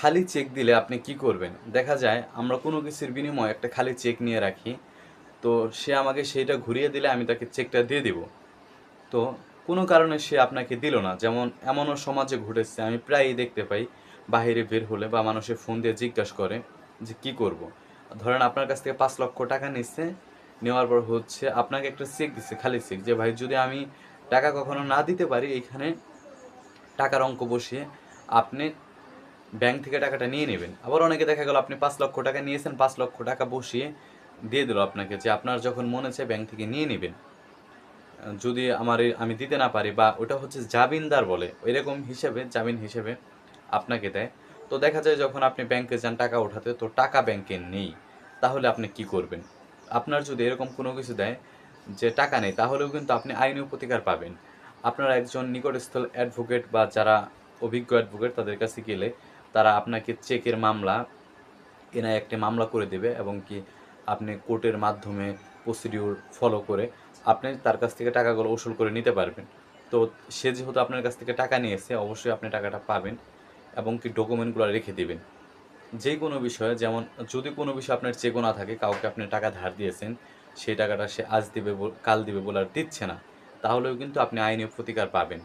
খালি চেক দিলে আপনি কি করবেন? দেখা যায় আমরা কোনো কিছুর বিনিময়ে একটা খালি চেক নিয়ে রাখি। তো সে আমাকে সেইটা ঘুরিয়ে দিলে আমি তাকে চেকটা দিয়ে দিব। তো কোনো কারণে সে আপনাকে দিল না। যেমন এমনও সমাজে ঘটেছে, আমি প্রায়ই দেখতে পাই বাইরে বের হলে বা মানুষের ফোন দিয়ে জিজ্ঞাসা করে যে কি করব। ধরেন আপনার কাছ থেকে পাঁচ লক্ষ টাকা নিচ্ছে নেওয়ার পর হচ্ছে আপনাকে একটা চেক দিচ্ছে খালি চেক যে, ভাই, যদি আমি টাকা কখনো না দিতে পারি এইখানে টাকার অঙ্ক বসিয়ে আপনি ব্যাংক থেকে টাকাটা নিয়ে নেবেন। আবার অনেকে দেখা গেল আপনি পাঁচ লক্ষ টাকা নিয়েছেন, পাঁচ লক্ষ টাকা বসিয়ে দিয়ে দিল আপনাকে যে আপনার যখন মনে চায় ব্যাংক থেকে নিয়ে নেবেন। যদি আমার আমি দিতে না পারি বা ওটা হচ্ছে জামিনদার বলে, এরকম হিসেবে, জামিন হিসেবে আপনাকে দেয়। তো দেখা যায় যখন আপনি ব্যাংকে যান টাকা ওঠাতে, তো টাকা ব্যাংকে নেই। তাহলে আপনি কি করবেন? আপনার যদি এরকম কোনো কিছু দেয় যে টাকা নেই, তাহলেও কিন্তু আপনি আইনি প্রতিকার পাবেন। আপনার একজন নিকটস্থল অ্যাডভোকেট বা যারা অভিজ্ঞ অ্যাডভোকেট তাদের কাছে গেলে তারা আপনাকে চেকের মামলা, এনআই একটি মামলা করে দেবে এবং কি আপনি কোর্টের মাধ্যমে প্রসিডিউর ফলো করে আপনি তার কাছ থেকে টাকাগুলো উসুল করে নিতে পারবেন। তো সে যেহেতু আপনার কাছ থেকে টাকা নিয়েছে, অবশ্যই আপনি টাকাটা পাবেন এবং কি ডকুমেন্টগুলো রেখে দিবেন। যে কোনো বিষয়ে, যেমন যদি কোনো বিষয় আপনার চেকও না থাকে, কাউকে আপনি টাকা ধার দিয়েছেন, সেই টাকাটা সে আজ দিবে কাল দিবে বলে আর দিচ্ছে না, তাহলেও কিন্তু আপনি আইনি প্রতিকার পাবেন।